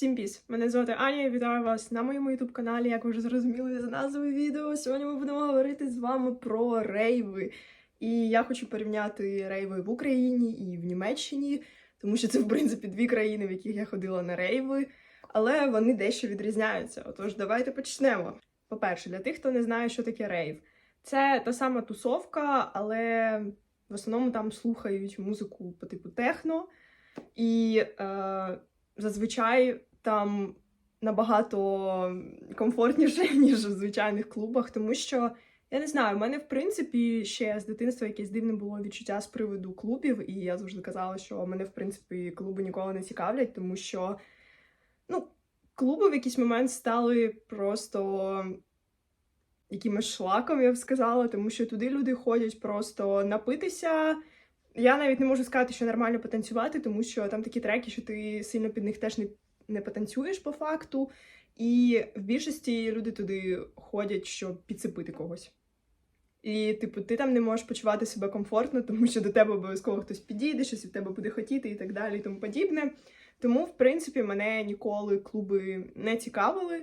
Всім піс! Мене звати Аня вітаю вас на моєму ютуб каналі. Як ви вже зрозуміли за назвою відео. Сьогодні ми будемо говорити з вами про рейви. І я хочу порівняти рейви в Україні і в Німеччині, тому що це, в принципі, дві країни, в яких я ходила на рейви, але вони дещо відрізняються. Отож, давайте почнемо. По-перше, для тих, хто не знає, що таке рейв, це та сама тусовка, але в основному там слухають музику по типу техно. І е, зазвичай там набагато комфортніше, ніж в звичайних клубах, тому що я не знаю, у мене в принципі ще з дитинства якесь дивне було відчуття з приводу клубів, і я завжди казала, що мене в принципі клуби ніколи не цікавлять, тому що ну, клуби в якийсь момент стали просто якимось шлаком, я б сказала, тому що туди люди ходять просто напитися. Я навіть не можу сказати, що нормально потанцювати, тому що там такі треки, що ти сильно під них теж не, не потанцюєш по факту. І в більшості люди туди ходять, щоб підцепити когось. І, типу, ти там не можеш почувати себе комфортно, тому що до тебе обов'язково хтось підійде, щось від тебе буде хотіти і так далі, і тому подібне. Тому, в принципі, мене ніколи клуби не цікавили.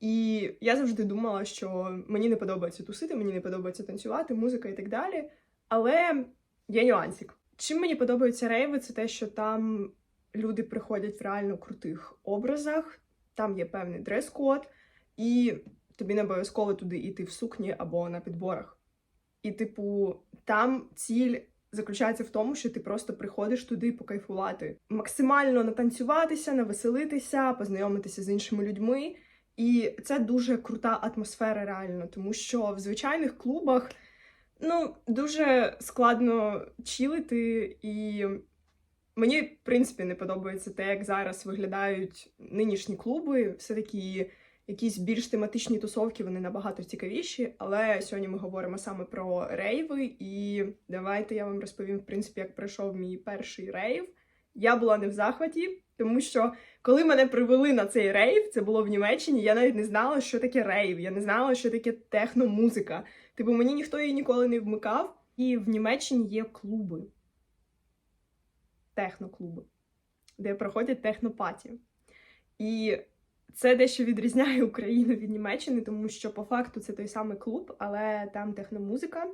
І я завжди думала, що мені не подобається тусити, мені не подобається танцювати, музика і так далі. Але є нюансик. Чим мені подобаються рейви, це те, що там люди приходять в реально крутих образах, там є певний дрес-код, і тобі не обов'язково туди йти в сукні або на підборах. І, типу, там ціль заключається в тому, що ти просто приходиш туди покайфувати, максимально натанцюватися, навеселитися, познайомитися з іншими людьми. І це дуже крута атмосфера, реально, тому що в звичайних клубах ну, дуже складно чилити, і мені, в принципі, не подобається те, як зараз виглядають нинішні клуби. Все-таки якісь більш тематичні тусовки, вони набагато цікавіші. Але сьогодні ми говоримо саме про рейви, і давайте я вам розповім, в принципі, як пройшов мій перший рейв. Я була не в захваті, тому що коли мене привели на цей рейв, це було в Німеччині, я навіть не знала, що таке рейв. Я не знала, що таке техномузика. Типу, мені ніхто її ніколи не вмикав. І в Німеччині є клуби, техноклуби, де проходять технопаті. І це дещо відрізняє Україну від Німеччини, тому що по факту це той самий клуб, але там техномузика.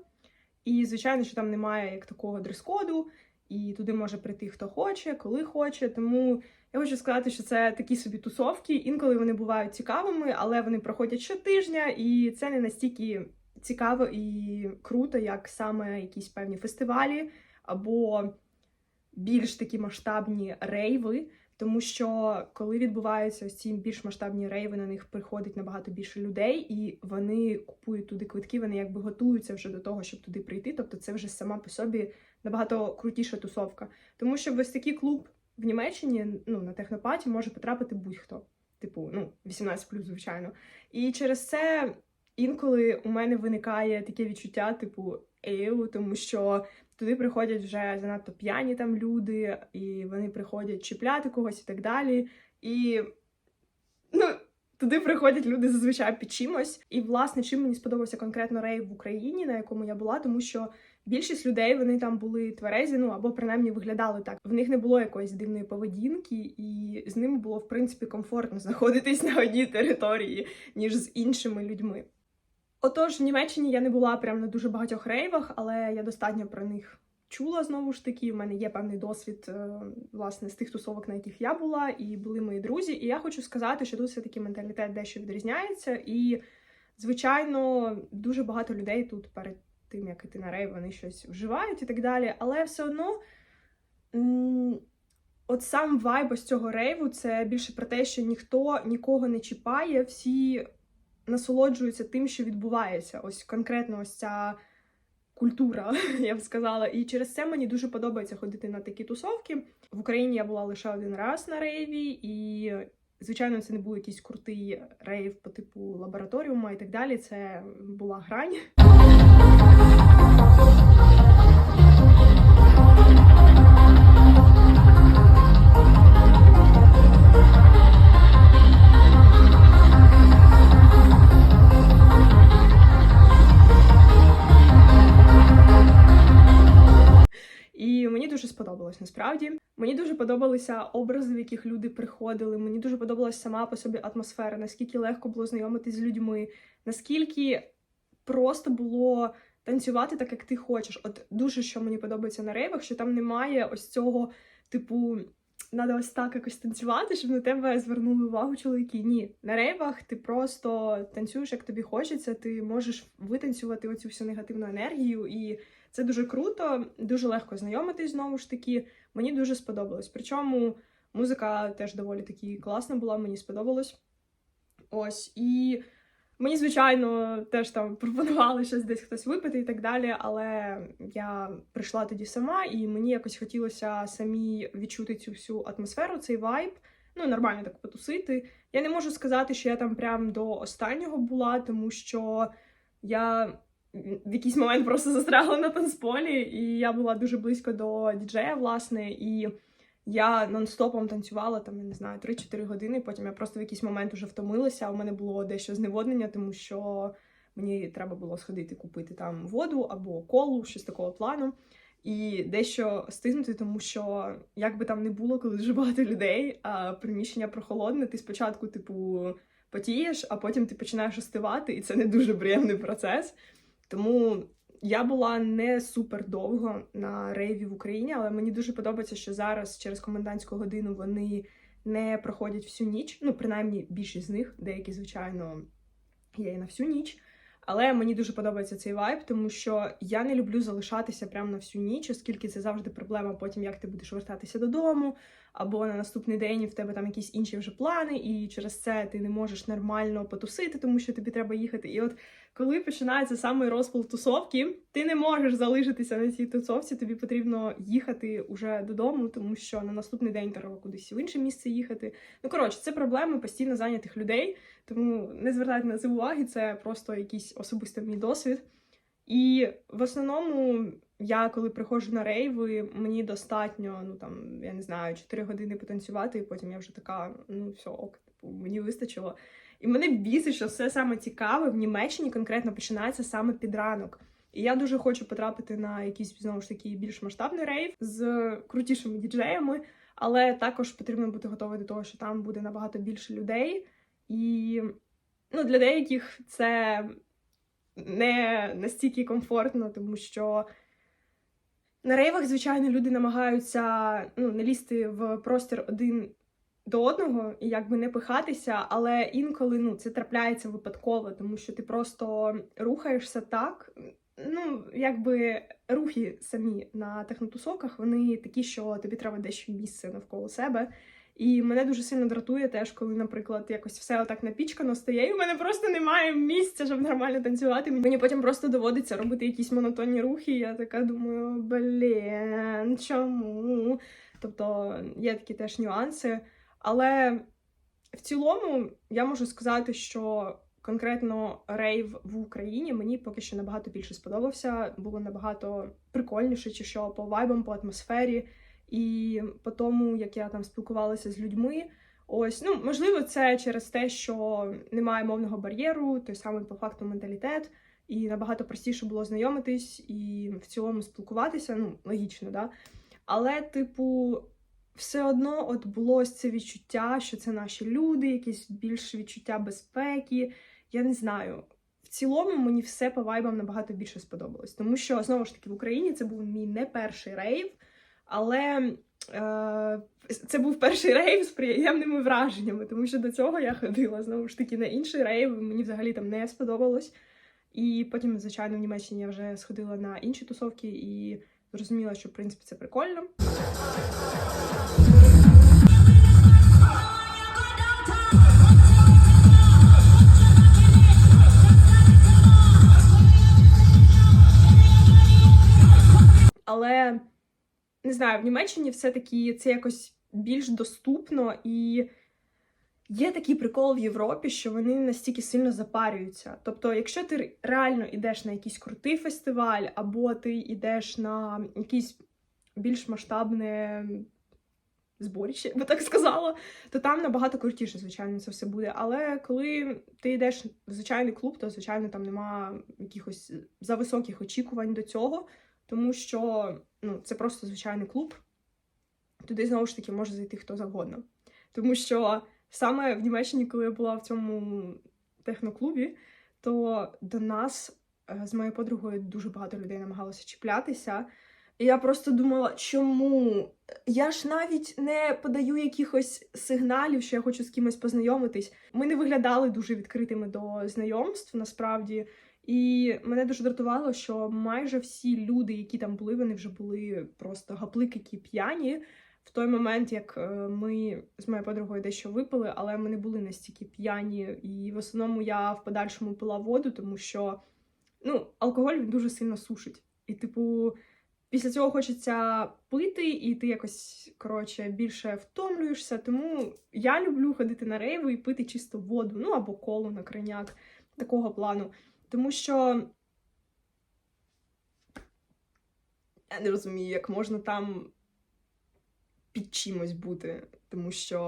І, звичайно, що там немає як такого дрес-коду, і туди може прийти хто хоче, коли хоче. Тому я хочу сказати, що це такі собі тусовки. Інколи вони бувають цікавими, але вони проходять щотижня, і це не настільки цікаво і круто, як саме якісь певні фестивалі або більш такі масштабні рейви. Тому що коли відбуваються ось ці більш масштабні рейви, на них приходить набагато більше людей, і вони купують туди квитки, вони якби готуються вже до того, щоб туди прийти. Тобто це вже сама по собі набагато крутіша тусовка. Тому що ось такий клуб в Німеччині ну, на технопаті може потрапити будь-хто. Типу, ну, 18 звичайно. І через це інколи у мене виникає таке відчуття, типу, ею, тому що туди приходять вже занадто п'яні там люди, і вони приходять чіпляти когось і так далі. І ну, туди приходять люди зазвичай під чимось. І, власне, чим мені сподобався конкретно рейв в Україні, на якому я була, тому що більшість людей вони там були тверезі, ну або принаймні виглядали так. В них не було якоїсь дивної поведінки, і з ними було в принципі комфортно знаходитись на одній території, ніж з іншими людьми. Отож, в Німеччині я не була прямо на дуже багатьох рейвах, але я достатньо про них чула знову ж таки. У мене є певний досвід е, власне з тих тусовок, на яких я була, і були мої друзі. І я хочу сказати, що тут все-таки менталітет дещо відрізняється. І, звичайно, дуже багато людей тут перед тим, як іти на рейв, вони щось вживають і так далі. Але все одно. От сам вайб з цього рейву це більше про те, що ніхто нікого не чіпає, всі насолоджуються тим, що відбувається. Ось конкретно ось ця культура, я б сказала. І через це мені дуже подобається ходити на такі тусовки. В Україні я була лише один раз на рейві, і, звичайно, це не був якийсь крутий рейв по типу лабораторіума і так далі. Це була грань. Сподобалось насправді. Мені дуже подобалися образи, в яких люди приходили. Мені дуже подобалася сама по собі атмосфера, наскільки легко було знайомитись з людьми, наскільки просто було танцювати так, як ти хочеш. От дуже що мені подобається на рейвах, що там немає ось цього, типу, треба ось так якось танцювати, щоб на тебе звернули увагу чоловіки. Ні, на рейвах ти просто танцюєш, як тобі хочеться, ти можеш витанцювати оцю всю негативну енергію, і це дуже круто, дуже легко знайомитись знову ж таки. Мені дуже сподобалось. Причому музика теж доволі таки класна була, мені сподобалось. Ось і. Мені, звичайно, теж там пропонували щось десь хтось випити і так далі, але я прийшла тоді сама, і мені якось хотілося самі відчути цю всю атмосферу, цей вайб. Ну, нормально так потусити. Я не можу сказати, що я там прям до останнього була, тому що я в якийсь момент просто застрягла на танцполі, і я була дуже близько до діджея, власне, і я нон-стопом танцювала там, я не знаю, 3-4 години. Потім я просто в якийсь момент уже втомилася. У мене було дещо зневоднення, тому що мені треба було сходити купити там воду або колу, щось такого плану. І дещо стигнути, тому що як би там не було, коли дуже багато людей, а приміщення прохолодне, ти спочатку, типу, потієш, а потім ти починаєш остивати, і це не дуже приємний процес. Тому я була не супер довго на рейві в Україні, але мені дуже подобається, що зараз через комендантську годину вони не проходять всю ніч. Ну, принаймні, більшість з них, деякі, звичайно, є і на всю ніч. Але мені дуже подобається цей вайб, тому що я не люблю залишатися прямо на всю ніч, оскільки це завжди проблема потім, як ти будеш вертатися додому, або на наступний день в тебе там якісь інші вже плани, і через це ти не можеш нормально потусити, тому що тобі треба їхати. І от коли починається саме розпал тусовки, ти не можеш залишитися на цій тусовці, тобі потрібно їхати уже додому, тому що на наступний день треба кудись в інше місце їхати. Ну коротше, це проблеми постійно зайнятих людей, тому не звертайте на це уваги, це просто якийсь особистий мій досвід. І в основному я, коли приходжу на рейви, мені достатньо, ну там, я не знаю, 4 години потанцювати, і потім я вже така, ну все, ок, типу, мені вистачило. І мене бісить, що все саме цікаве в Німеччині конкретно починається саме під ранок. І я дуже хочу потрапити на якийсь знову ж таки більш масштабний рейв з крутішими діджеями, але також потрібно бути готовий до того, що там буде набагато більше людей. І ну, для деяких це не настільки комфортно, тому що на рейвах, звичайно, люди намагаються ну, не лізти в простір один до одного і якби не пихатися, але інколи ну, це трапляється випадково, тому що ти просто рухаєшся так. Ну, якби рухи самі на технотусовках, вони такі, що тобі треба дещо місце навколо себе. І мене дуже сильно дратує теж, коли, наприклад, якось все отак напічкано стає, і в мене просто немає місця, щоб нормально танцювати. Мені потім просто доводиться робити якісь монотонні рухи. І я така думаю, блін, чому? Тобто є такі теж нюанси. Але в цілому я можу сказати, що конкретно рейв в Україні мені поки що набагато більше сподобався. Було набагато прикольніше, чи що по вайбам, по атмосфері. І по тому, як я там спілкувалася з людьми, ось ну можливо, це через те, що немає мовного бар'єру, той самий по факту менталітет, і набагато простіше було знайомитись і в цілому спілкуватися. Ну, логічно, да. Але, типу, все одно от було це відчуття, що це наші люди, якесь більше відчуття безпеки. Я не знаю. В цілому мені все по вайбам набагато більше сподобалось, тому що знову ж таки в Україні це був мій не перший рейв. Але е, це був перший рейв з приємними враженнями, тому що до цього я ходила знову ж таки на інший рейв, мені взагалі там не сподобалось. І потім, звичайно, в Німеччині я вже сходила на інші тусовки і зрозуміла, що в принципі це прикольно. Але не знаю, в Німеччині все-таки це якось більш доступно і. Є такий прикол в Європі, що вони настільки сильно запарюються. Тобто, якщо ти реально йдеш на якийсь крутий фестиваль, або ти йдеш на якийсь більш масштабне зборище, би так сказала, то там набагато крутіше, звичайно, це все буде. Але коли ти йдеш в звичайний клуб, то звичайно там нема якихось зависоких очікувань до цього, тому що ну, це просто звичайний клуб. туди знову ж таки може зайти хто завгодно. Тому що саме в Німеччині, коли я була в цьому техноклубі, то до нас е, з моєю подругою дуже багато людей намагалося чіплятися. І я просто думала, чому? Я ж навіть не подаю якихось сигналів, що я хочу з кимось познайомитись. Ми не виглядали дуже відкритими до знайомств насправді. І мене дуже дратувало, що майже всі люди, які там були, вони вже були просто гаплики п'яні. В той момент, як е, ми з моєю подругою дещо випили, але ми не були настільки п'яні. І в основному я в подальшому пила воду, тому що ну, алкоголь він дуже сильно сушить. І, типу, після цього хочеться пити, і ти якось коротше більше втомлюєшся. Тому я люблю ходити на рейви і пити чисто воду, ну або колу на крайняк такого плану. Тому що я не розумію, як можна там під чимось бути, тому що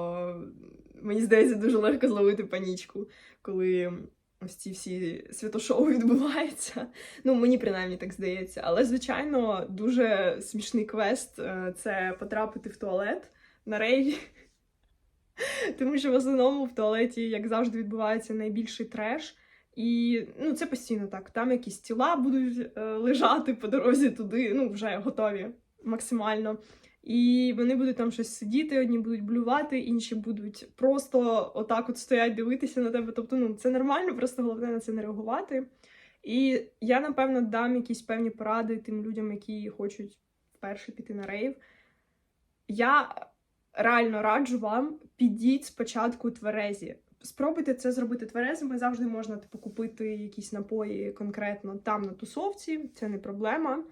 мені здається дуже легко зловити панічку, коли ось ці всі святошоу відбуваються. Ну, мені принаймні так здається. Але, звичайно, дуже смішний квест е, це потрапити в туалет на рейві. Тому що в основному в туалеті, як завжди, відбувається найбільший треш. І ну, це постійно так. Там якісь тіла будуть е, лежати по дорозі туди, ну, вже готові максимально. І вони будуть там щось сидіти, одні будуть блювати, інші будуть просто отак от стоять, дивитися на тебе. Тобто, ну це нормально, просто головне на це не реагувати. І я, напевно, дам якісь певні поради тим людям, які хочуть вперше піти на рейв. Я реально раджу вам підіть спочатку тверезі. Спробуйте це зробити тверезими. Завжди можна типу, купити якісь напої конкретно там на тусовці, це не проблема.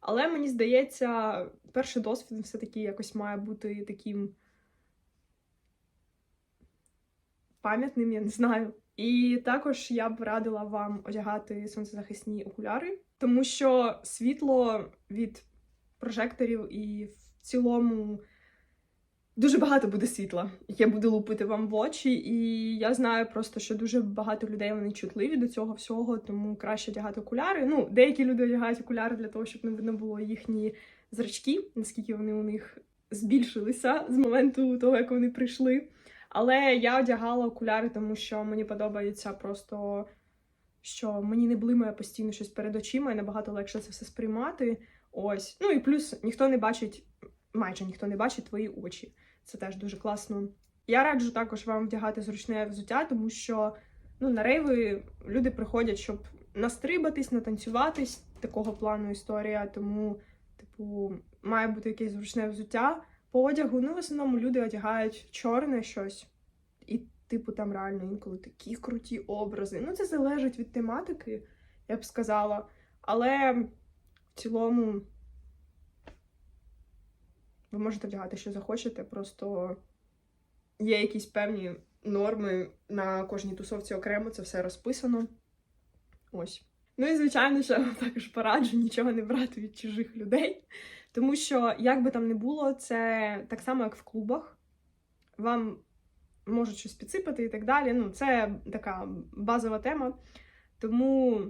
Але мені здається, перший досвід все-таки якось має бути таким пам'ятним, я не знаю. І також я б радила вам одягати сонцезахисні окуляри, тому що світло від прожекторів і в цілому дуже багато буде світла, яке буде лупити вам в очі. І я знаю просто, що дуже багато людей вони чутливі до цього всього, тому краще одягати окуляри. Ну, деякі люди одягають окуляри для того, щоб не видно було їхні зрачки, наскільки вони у них збільшилися з моменту того, як вони прийшли. Але я одягала окуляри, тому що мені подобається просто, що мені не блимає постійно щось перед очима, і набагато легше це все сприймати. Ось. Ну і плюс ніхто не бачить, майже ніхто не бачить твої очі. Це теж дуже класно. Я раджу також вам вдягати зручне взуття, тому що ну, на рейви люди приходять, щоб настрибатись, натанцюватись, такого плану історія. Тому, типу, має бути якесь зручне взуття. По одягу, ну, в основному люди одягають чорне щось, і, типу, там реально інколи такі круті образи. Ну, це залежить від тематики, я б сказала. Але в цілому ви можете вдягати, що захочете, просто є якісь певні норми на кожній тусовці окремо, це все розписано. Ось. Ну і, звичайно, ще вам також пораджу нічого не брати від чужих людей. Тому що, як би там не було, це так само, як в клубах. Вам можуть щось підсипати і так далі. Ну, це така базова тема. Тому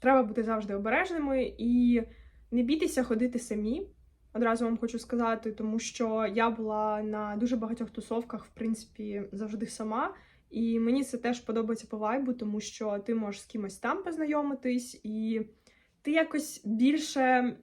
треба бути завжди обережними і не бійтеся ходити самі. Одразу вам хочу сказати, тому що я була на дуже багатьох тусовках, в принципі, завжди сама. І мені це теж подобається по вайбу, тому що ти можеш з кимось там познайомитись, і ти якось більше,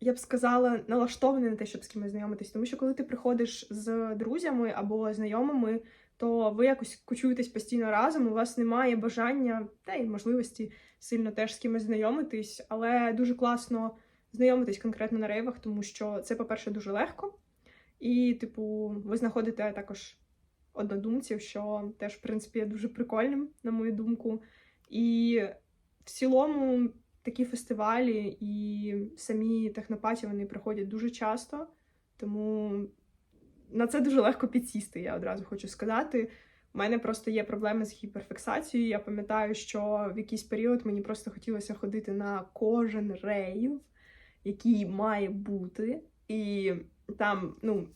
я б сказала, налаштований на те, щоб з кимось знайомитись. Тому що коли ти приходиш з друзями або знайомими, то ви якось кучуєтесь постійно разом, у вас немає бажання та й можливості сильно теж з кимось знайомитись, але дуже класно знайомитись конкретно на рейвах, тому що це, по-перше, дуже легко. І, типу, ви знаходите також однодумців, що теж, в принципі, є дуже прикольним, на мою думку. І в цілому такі фестивалі і самі технопаті вони приходять дуже часто, тому на це дуже легко підсісти, я одразу хочу сказати. У мене просто є проблеми з гіперфіксацією. Я пам'ятаю, що в якийсь період мені просто хотілося ходити на кожен рейв, який має бути, і там, ну,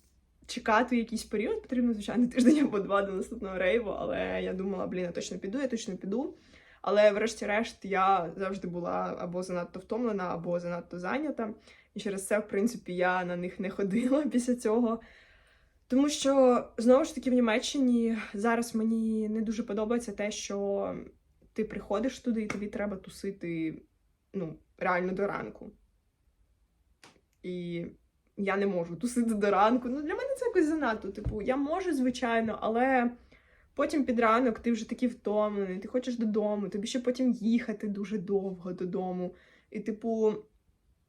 чекати якийсь період, потрібно, звичайно, тиждень або два до наступного рейву, але я думала, блін, я точно піду, я точно піду. Але, врешті-решт, я завжди була або занадто втомлена, або занадто зайнята. І через це, в принципі, я на них не ходила після цього. Тому що знову ж таки в Німеччині зараз мені не дуже подобається те, що ти приходиш туди, і тобі треба тусити ну, реально до ранку. І я не можу тусити до ранку. Ну, для мене це якось занадто. Типу, я можу, звичайно, але потім під ранок ти вже такий втомлений, ти хочеш додому, тобі ще потім їхати дуже довго додому. І, типу,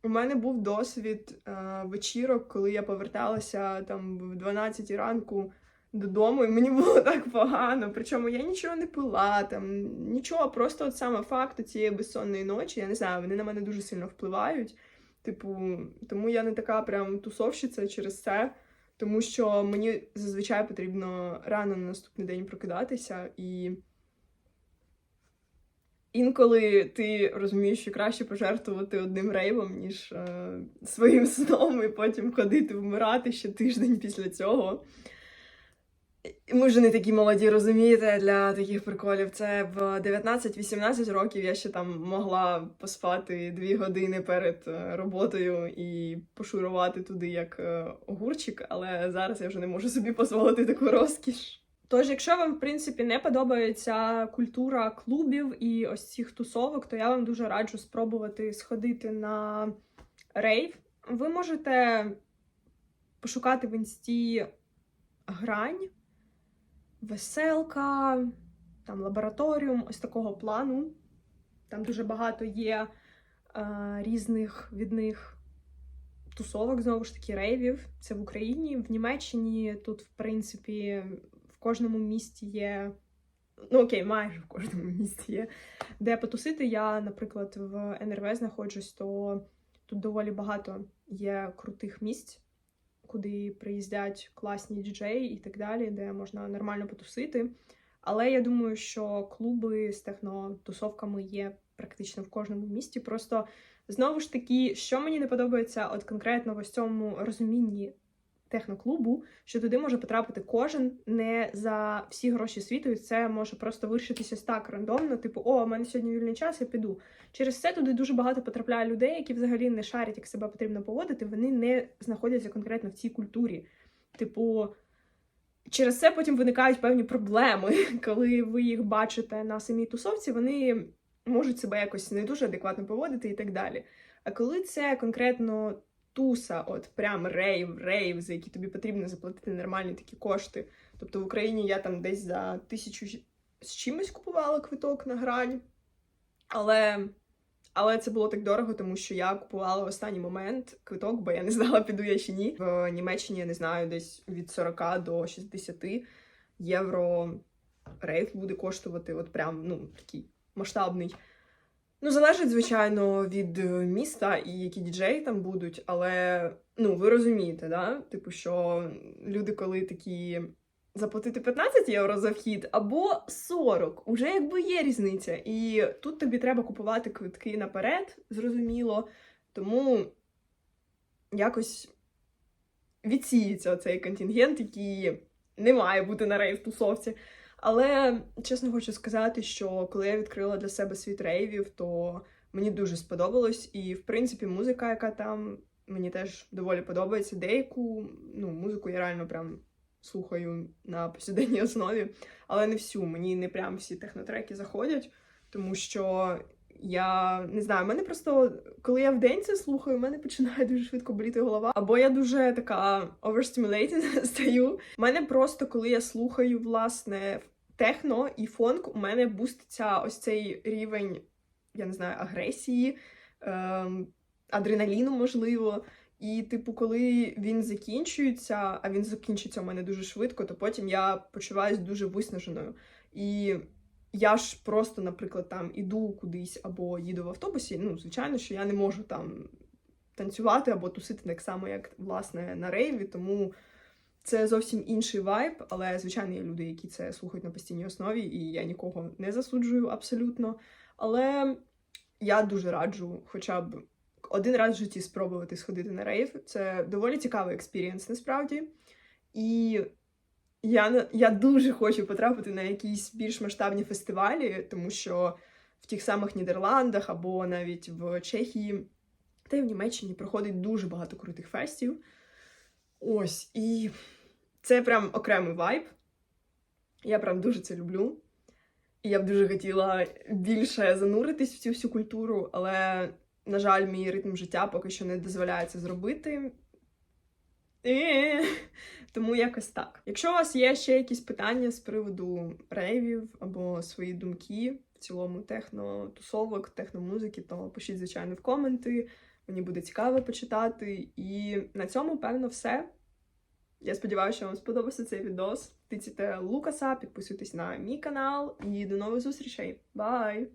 у мене був досвід е, вечірок, коли я поверталася там в 12 ранку додому, і мені було так погано. Причому я нічого не пила, там нічого, просто от саме факт цієї безсонної ночі, я не знаю, вони на мене дуже сильно впливають. Типу, тому я не така прям тусовщиця через це, тому що мені зазвичай потрібно рано на наступний день прокидатися і. Інколи ти розумієш, що краще пожертвувати одним рейвом, ніж е, своїм сном, і потім ходити вмирати ще тиждень після цього. Ми вже не такі молоді, розумієте, для таких приколів. Це в 19-18 років я ще там могла поспати дві години перед е, роботою і пошурувати туди як е, огурчик, але зараз я вже не можу собі дозволити таку розкіш. Тож, якщо вам, в принципі, не подобається культура клубів і ось цих тусовок, то я вам дуже раджу спробувати сходити на рейв. Ви можете пошукати в інсті грань, веселка, там лабораторіум, ось такого плану. Там дуже багато є е, різних від них тусовок, знову ж таки, рейвів. Це в Україні, в Німеччині тут, в принципі, в кожному місті є. Ну, окей, майже в кожному місті є. Де потусити. Я, наприклад, в НРВ знаходжусь, то тут доволі багато є крутих місць, куди приїздять класні діджеї і так далі, де можна нормально потусити. Але я думаю, що клуби з технотусовками є практично в кожному місті. Просто знову ж таки, що мені не подобається, от конкретно в ось цьому розумінні техноклубу, що туди може потрапити кожен не за всі гроші світу, і це може просто вирішитися так рандомно, типу, о, у мене сьогодні вільний час, я піду. Через це туди дуже багато потрапляє людей, які взагалі не шарять, як себе потрібно поводити, вони не знаходяться конкретно в цій культурі. Типу, через це потім виникають певні проблеми, коли ви їх бачите на самій тусовці, вони можуть себе якось не дуже адекватно поводити і так далі. А коли це конкретно туса, от прям рейв, рейв, за які тобі потрібно заплатити нормальні такі кошти. Тобто в Україні я там десь за тисячу з чимось купувала квиток на грань, але. Але це було так дорого, тому що я купувала в останній момент квиток, бо я не знала, піду я чи ні. В Німеччині я не знаю, десь від 40 до 60 євро рейв буде коштувати. От прям ну такий масштабний. Ну, залежить, звичайно, від е, міста і які діджеї там будуть, але ну, ви розумієте, да? Типу, що люди, коли такі заплатити 15 євро за вхід або 40, уже якби є різниця. І тут тобі треба купувати квитки наперед, зрозуміло. Тому якось відсіється цей контингент, який не має бути на рейв-тусовці. Але чесно хочу сказати, що коли я відкрила для себе світ рейвів, то мені дуже сподобалось. І, в принципі, музика, яка там мені теж доволі подобається. Деяку ну, музику я реально прям слухаю на повсякденній основі, але не всю. Мені не прям всі технотреки заходять, тому що я не знаю, в мене просто коли я в день це слухаю, в мене починає дуже швидко боліти голова. Або я дуже така overstimulated стаю. У мене просто коли я слухаю власне техно і фонк, у мене буститься ось цей рівень, я не знаю, агресії, ем, адреналіну, можливо. І, типу, коли він закінчується, а він закінчиться у мене дуже швидко, то потім я почуваюся дуже виснаженою. І я ж просто, наприклад, там іду кудись або їду в автобусі. Ну, звичайно, що я не можу там танцювати або тусити так само, як власне на рейві, тому це зовсім інший вайб, але звичайно є люди, які це слухають на постійній основі, і я нікого не засуджую абсолютно. Але я дуже раджу, хоча б один раз в житті спробувати сходити на рейв. Це доволі цікавий експірієнс насправді. І я, я дуже хочу потрапити на якісь більш масштабні фестивалі, тому що в тих самих Нідерландах або навіть в Чехії та й в Німеччині проходить дуже багато крутих фестів. Ось, і це прям окремий вайб. Я прям дуже це люблю. І я б дуже хотіла більше зануритись в цю всю культуру, але, на жаль, мій ритм життя поки що не дозволяє це зробити. Тому якось так. Якщо у вас є ще якісь питання з приводу рейвів або свої думки в цілому техно-тусовок, техномузики, то пишіть, звичайно, в коменти. Мені буде цікаво почитати. І на цьому, певно, все. Я сподіваюся, що вам сподобався цей відос. Тицяйте Лукаса, підписуйтесь на мій канал і до нових зустрічей. Бай!